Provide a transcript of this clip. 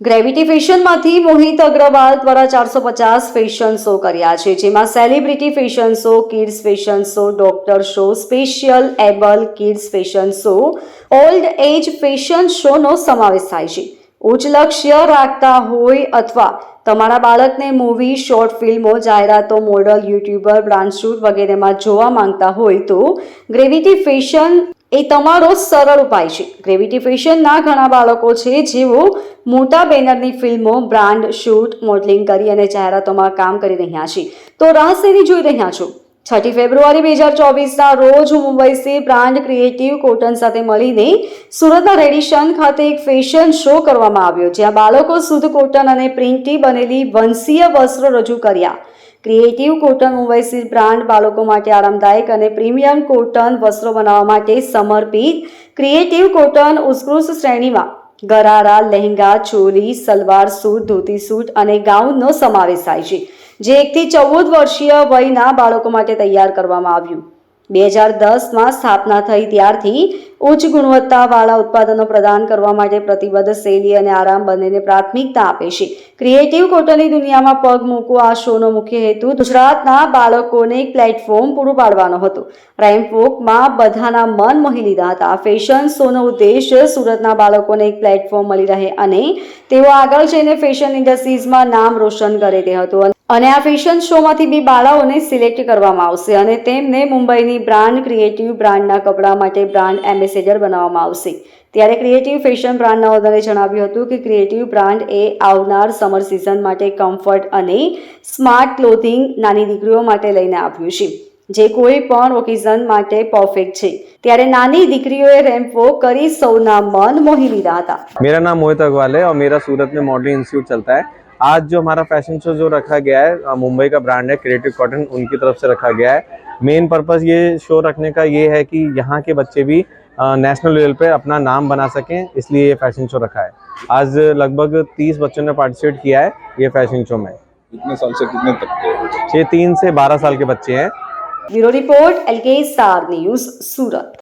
Gravity ફેશનમાંથી મોહિત અગ્રવાલ દ્વારા ચારસો પચાસ ફેશન શો કર્યા છે, જેમાં celebrity fashion show kids fashion show doctor show special able kids fashion show old age fashion શોનો સમાવેશ થાય છે. ઉચ્ચ લક્ષ્ય રાખતા હોય અથવા તમારા બાળકને મૂવી, શોર્ટ ફિલ્મો, જાહેરાતો મોડલ યુટ્યુબર, બ્રાન્ડ શૂટ વગેરેમાં જોવા માંગતા હોય તો ગ્રેવિટી ફેશન એ તમારો સરળ ઉપાય છે. ગ્રેવિટી ફેશનના ઘણા બાળકો છે જેઓ મોટા બેનરની ફિલ્મો, બ્રાન્ડ શૂટ, મોડલિંગ કરી અને જાહેરાતોમાં કામ કરી રહ્યા છે. તો રહસ્યની જોઈ રહ્યા છો? છઠ્ઠી ફેબ્રુઆરી બે હજાર ચોવીસના રોજ મુંબઈ સ્થિત બ્રાન્ડ ક્રિએટિવ કોટન સાથે મળીને સુરતના રેડિશન ખાતે એક ફેશન શો કરવામાં આવ્યો, જ્યાં બાળકો શુદ્ધ કોટન અને પ્રિન્ટથી બનેલી વંશીય વસ્ત્રો રજૂ કર્યા. ક્રિએટિવ કોટન મુંબઈ સ્થિત બ્રાન્ડ બાળકો માટે આરામદાયક અને પ્રીમિયમ કોટન વસ્ત્રો બનાવવા માટે સમર્પિત ક્રિએટિવ કોટન ઉત્કૃષ્ટ શ્રેણીમાં ગરારા, લહેંગા, ચોલી, સલવાર સૂટ, ધોતી સૂટ અને ગાઉનનો સમાવેશ થાય છે. જે એકથી ચૌદ વર્ષીય વયના બાળકો માટે તૈયાર કરવામાં આવ્યું. બે હજાર દસમાં સ્થાપના થઈ ત્યારથી ઉચ્ચ ગુણવત્તાવાળા ઉત્પાદનો પ્રદાન કરવા માટે પ્રતિબદ્ધ શૈલી અને આરામ બંનેને પ્રાથમિકતા આપે છે. ક્રિએટિવ કોટનની દુનિયામાં પગ મૂકવો આ શોનો મુખ્ય હેતુ ગુજરાતના બાળકોને એક પ્લેટફોર્મ પૂરું પાડવાનો હતો. રાઇમફોકમાં બધાના મન મોહી લીધા હતા. ફેશન શોનો ઉદ્દેશ સુરતના બાળકોને એક પ્લેટફોર્મ મળી રહે અને તેઓ આગળ જઈને ફેશન ઇન્ડસ્ટ્રીઝમાં નામ રોશન કરે તે હતું. અને આ ફેશન શોમાંથી બે બાળાઓને સિલેક્ટ કરવામાં આવશે અને તેમને મુંબઈની બ્રાન્ડ ક્રિએટિવ બ્રાન્ડના કપડાં માટે બ્રાન્ડ એમ્બેસેડર બનાવવામાં આવશે ત્યારે ક્રિએટિવ ફેશન બ્રાન્ડના ઓનરે જણાવ્યું હતું કે ક્રિએટિવ બ્રાન્ડ એ આવનાર સમર સિઝન માટે કમ્ફર્ટ અને સ્માર્ટ ક્લોથિંગ નાની દીકરીઓ માટે લઈને આવ્યું છે જે કોઈ પણ ઓકેઝન માટે પરફેક્ટ છે ત્યારે નાની દીકરીઓએ રેમ્પો કરી સૌના મન મોહી લીધા હતા मेरा नाम मोहित अग्रवाल है और मेरा सूरत में मॉडलिंग इंस्टीट्यूट चलता है आज जो हमारा फ़ैशन शो जो रखा गया है मुंबई का ब्रांड है क्रिएटिव कॉटन उनकी तरफ़ से रखा गया है। मेन पर्पस ये शो रखने का ये है कि यहाँ के बच्चे भी नेशनल लेवल पे अपना नाम बना सकें इसलिए ये फ़ैशन शो रखा है। आज लगभग तीस बच्चों ने पार्टिसिपेट किया है ये फ़ैशन शो में। कितने साल से कितने तक ये तीन से बारह साल के बच्चे हैं। ब्यूरो रिपोर्ट एल के सार न्यूज़ सूरत।